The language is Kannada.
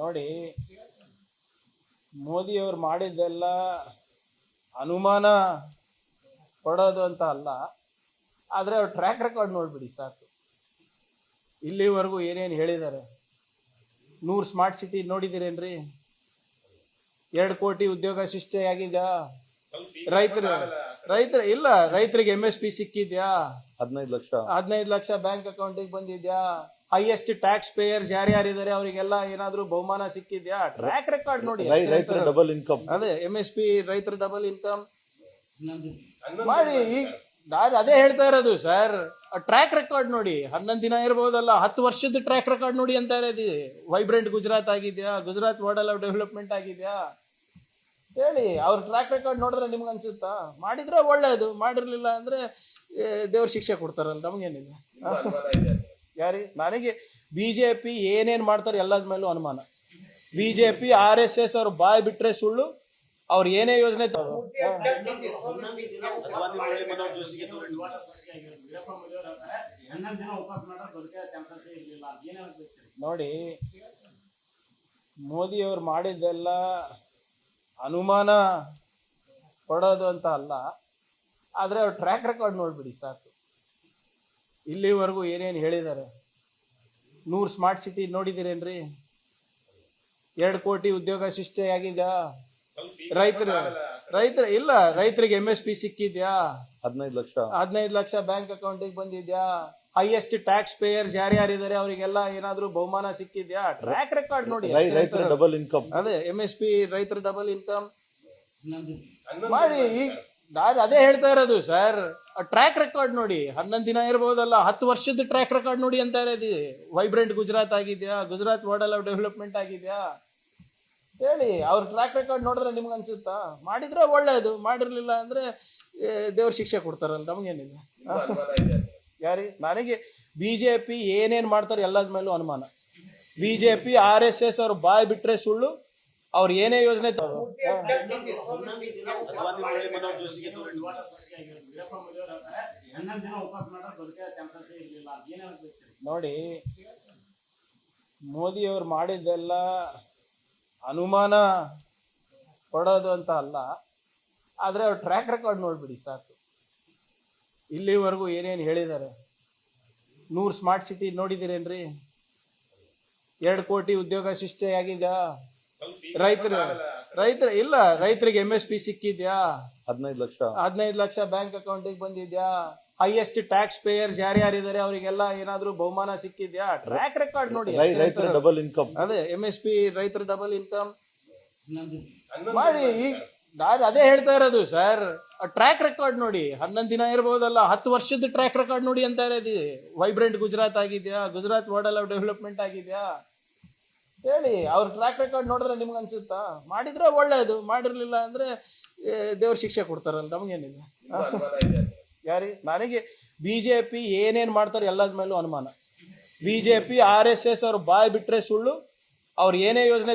ನೋಡಿ, ಮೋದಿಯವ್ರು ಮಾಡಿದ್ದೆಲ್ಲ ಅನುಮಾನ ಪಡೋದು ಅಂತ ಅಲ್ಲ, ಆದರೆ ಅವ್ರ ಟ್ರ್ಯಾಕ್ ರೆಕಾರ್ಡ್ ನೋಡಿಬಿಡಿ ಸಾಕು. ಇಲ್ಲಿವರೆಗೂ ಏನೇನು ಹೇಳಿದ್ದಾರೆ? ನೂರು ಸ್ಮಾರ್ಟ್ ಸಿಟಿ ನೋಡಿದಿರೇನ್ರಿ ಎರಡು ಕೋಟಿ ಉದ್ಯೋಗ ಸೃಷ್ಟಿಯಾಗಿದ್ಯಾ? ರೈತರು? ರೈತರ ಇಲ್ಲ ರೈತರಿಗೆ ಎಂ ಎಸ್ ಪಿ ಸಿಕ್ಕಿದ್ಯಾ? ಹದಿನೈದು ಲಕ್ಷ. ಹದಿನೈದು ಲಕ್ಷ ಬ್ಯಾಂಕ್ ಅಕೌಂಟಿಗೆ ಬಂದಿದ್ಯಾ? ಹೈಯೆಸ್ಟ್ ಟ್ಯಾಕ್ಸ್ ಪೇಯರ್ಸ್ ಯಾರ್ಯಾರಿದ್ದಾರೆ ಅವರಿಗೆಲ್ಲ ಏನಾದ್ರೂ ಬಹುಮಾನ ಸಿಕ್ಕಿದ್ಯಾ? ಟ್ರ್ಯಾಕ್ ರೆಕಾರ್ಡ್ ನೋಡಿ ರೈತರ ಡಬಲ್ ಇನ್ಕಮ್ ಅದೇ ಎಂ ಎಸ್ ಪಿ ರೈತರ ಡಬಲ್ ಇನ್ಕಮ್ ಮಾಡಿ ಈಗ ನಾನು ಅದೇ ಹೇಳ್ತಾ ಇರೋದು ಸರ್ ಟ್ರ್ಯಾಕ್ ರೆಕಾರ್ಡ್ ನೋಡಿ ಹನ್ನೊಂದು ದಿನ ಇರ್ಬೋದಲ್ಲ ಹತ್ತು ವರ್ಷದ ಟ್ರ್ಯಾಕ್ ರೆಕಾರ್ಡ್ ನೋಡಿ ಅಂತ ಇರೋದು. ವೈಬ್ರೆಂಟ್ ಗುಜರಾತ್ ಆಗಿದ್ಯಾ? ಗುಜರಾತ್ ಮಾಡೆಲ್ ಆಫ್ ಡೆವಲಪ್ಮೆಂಟ್ ಆಗಿದ್ಯಾ? ಹೇಳಿ, ಅವ್ರ ಟ್ರ್ಯಾಕ್ ರೆಕಾರ್ಡ್ ನೋಡಿದ್ರೆ ನಿಮ್ಗೆ ಅನ್ಸುತ್ತಾ? ಮಾಡಿದ್ರೆ ಒಳ್ಳೇದು, ಮಾಡಿರಲಿಲ್ಲ ಅಂದ್ರೆ ದೇವ್ರ ಶಿಕ್ಷೆ ಕೊಡ್ತಾರಲ್ಲ ನಮ್ಗೇನಿದೆ ಯಾರಿ ನನಗೆ ಬಿ ಜೆ ಪಿ ಏನೇನು ಮಾಡ್ತಾರೆ ಎಲ್ಲದ ಮೇಲೂ ಅನುಮಾನ. B J P R S S ಅವ್ರು ಬಾಯ್ ಬಿಟ್ರೆ ಸುಳ್ಳು, ಅವ್ರು ಏನೇ ಯೋಜನೆ ನೋಡಿ ಮೋದಿ ಮೋದಿಯವ್ರು ಮಾಡಿದ್ದೆಲ್ಲ ಅನುಮಾನ ಪಡೋದು ಅಂತ ಅಲ್ಲ ಆದರೆ ಅವ್ರ ಟ್ರ್ಯಾಕ್ ರೆಕಾರ್ಡ್ ನೋಡಿಬಿಡಿ ಸಾಕು. ಇಲ್ಲಿವರೆಗೂ ಏನೇನು ಹೇಳಿದ್ದಾರೆ ನೂರು ಸ್ಮಾರ್ಟ್ ಸಿಟಿ ನೋಡಿದಿರೇನ್ರಿ? ಎರಡು ಕೋಟಿ ಉದ್ಯೋಗ ಸೃಷ್ಟಿಯಾಗಿದ್ಯಾ? ರೈತರು ರೈತರ ಇಲ್ಲ ರೈತರಿಗೆ ಎಂ ಎಸ್ ಪಿ ಸಿಕ್ಕಿದ್ಯಾ? ಹದಿನೈದು ಲಕ್ಷ. ಹದಿನೈದು ಲಕ್ಷ ಬ್ಯಾಂಕ್ ಅಕೌಂಟಿಗೆ ಬಂದಿದ್ಯಾ? ಹೈಯೆಸ್ಟ್ ಟ್ಯಾಕ್ಸ್ ಪೇಯರ್ಸ್ ಯಾರ್ಯಾರಿದ್ದಾರೆ ಅವರಿಗೆಲ್ಲ ಏನಾದ್ರೂ ಬಹುಮಾನ ಸಿಕ್ಕಿದ್ಯಾ? ಟ್ರ್ಯಾಕ್ ರೆಕಾರ್ಡ್ ನೋಡಿ ರೈತರ ಡಬಲ್ ಇನ್ಕಮ್ ಅದೇ ಎಂ ಎಸ್ ಪಿ ರೈತರ ಡಬಲ್ ಇನ್ಕಮ್ ಮಾಡಿ ನಾನು ಅದೇ ಹೇಳ್ತಾ ಇರೋದು ಸರ್ ಟ್ರ್ಯಾಕ್ ರೆಕಾರ್ಡ್ ನೋಡಿ ಹನ್ನೊಂದು ದಿನ ಇರ್ಬೋದಲ್ಲ ಹತ್ತು ವರ್ಷದ ಟ್ರ್ಯಾಕ್ ರೆಕಾರ್ಡ್ ನೋಡಿ ಅಂತ ಇರೋದು. ವೈಬ್ರೆಂಟ್ ಗುಜರಾತ್ ಆಗಿದ್ಯಾ? ಗುಜರಾತ್ ಮಾಡೆಲ್ ಆಫ್ ಡೆವಲಪ್ಮೆಂಟ್ ಆಗಿದ್ಯಾ? ಹೇಳಿ ಅವ್ರ ಟ್ರ್ಯಾಕ್ ರೆಕಾರ್ಡ್ ನೋಡಿದ್ರೆ ನಿಮ್ಗೆ ಅನ್ಸುತ್ತಾ? ಮಾಡಿದ್ರೆ ಒಳ್ಳೇದು ಮಾಡಿರ್ಲಿಲ್ಲ ಅಂದ್ರೆ ದೇವ್ರ ಶಿಕ್ಷೆ ಕೊಡ್ತಾರಲ್ಲ ನಮ್ಗೇನಿದೆ ಯಾರಿಗೆ ನನಗೆ ಬಿ ಜೆ ಪಿ ಏನೇನು ಮಾಡ್ತಾರೆ ಎಲ್ಲದ ಮೇಲೂ ಅನುಮಾನ. B J P R S S ಅವ್ರು ಬಾಯ್ ಬಿಟ್ರೆ ಸುಳ್ಳು, ಅವ್ರು ಏನೇ ಯೋಜನೆ ನೋಡಿ, ಮೋದಿ ಅವ್ರು ಮಾಡಿದ್ದೆಲ್ಲ ಅನುಮಾನ ಪಡೋದು ಅಂತ ಅಲ್ಲ, ಆದರೆ ಅವ್ರ ಟ್ರ್ಯಾಕ್ ರೆಕಾರ್ಡ್ ನೋಡ್ಬಿಡಿ ಸಾಕು. ಇಲ್ಲಿವರೆಗೂ ಏನೇನು ಹೇಳಿದ್ದಾರೆ? ನೂರು ಸ್ಮಾರ್ಟ್ ಸಿಟಿ ನೋಡಿದಿರೇನ್ರಿ? ಎರಡು ಕೋಟಿ ಉದ್ಯೋಗ ಸೃಷ್ಟಿಯಾಗಿದ್ಯಾ? ರೈತರ ರೈತರ ಇಲ್ಲ ರೈತರಿಗೆ ಎಂ ಎಸ್ ಪಿ ಸಿಕ್ಕಿದ್ಯಾ? ಹದಿನೈದು ಲಕ್ಷ. ಹದಿನೈದು ಲಕ್ಷ ಬ್ಯಾಂಕ್ ಅಕೌಂಟಿಗೆ ಬಂದಿದ್ಯಾ? ಹೈಯೆಸ್ಟ್ ಟ್ಯಾಕ್ಸ್ ಪೇಯರ್ಸ್ ಯಾರ್ಯಾರಿದ್ದಾರೆ? ಅವರಿಗೆಲ್ಲ ಏನಾದ್ರೂ ಬಹುಮಾನ ಸಿಕ್ಕಿದ್ಯಾ? ಟ್ರ್ಯಾಕ್ ರೆಕಾರ್ಡ್ ನೋಡಿ ರೈತರ ಡಬಲ್ ಇನ್ಕಮ್ ಅದೇ ಎಂ ಎಸ್ ಪಿ ರೈತರ ಡಬಲ್ ಇನ್ಕಮ್ ಮಾಡಿ ಈಗ ನಾನು ಅದೇ ಹೇಳ್ತಾ ಇರೋದು, ಸರ್. ಟ್ರ್ಯಾಕ್ ರೆಕಾರ್ಡ್ ನೋಡಿ. ಹನ್ನೊಂದು ದಿನ ಇರ್ಬೋದಲ್ಲ, ಹತ್ತು ವರ್ಷದ ಟ್ರ್ಯಾಕ್ ರೆಕಾರ್ಡ್ ನೋಡಿ ಅಂತ ಇರೋದು. ವೈಬ್ರೆಂಟ್ ಗುಜರಾತ್ ಆಗಿದ್ಯಾ? ಗುಜರಾತ್ ಮಾಡೆಲ್ ಆಫ್ ಡೆವಲಪ್ಮೆಂಟ್ ಆಗಿದ್ಯಾ? ಹೇಳಿ, ಅವ್ರ ಟ್ರ್ಯಾಕ್ ರೆಕಾರ್ಡ್ ನೋಡಿದ್ರೆ ನಿಮ್ಗೆ ಅನ್ಸುತ್ತಾ? ಮಾಡಿದ್ರೆ ಒಳ್ಳೇದು, ಮಾಡಿರಲಿಲ್ಲ ಅಂದ್ರೆ ದೇವ್ರ ಶಿಕ್ಷೆ ಕೊಡ್ತಾರಲ್ಲ ನಮ್ಗೇನಿದೆ ಯಾರಿ? ನನಗೆ ಬಿ ಜೆ ಪಿ ಏನೇನು ಮಾಡ್ತಾರೆ ಎಲ್ಲದ ಮೇಲೂ ಅನುಮಾನ. B J P R S S ಅವ್ರು ಬಾಯ್ ಬಿಟ್ರೆ ಸುಳ್ಳು. ಅವ್ರು ಏನೇ ಯೋಜನೆ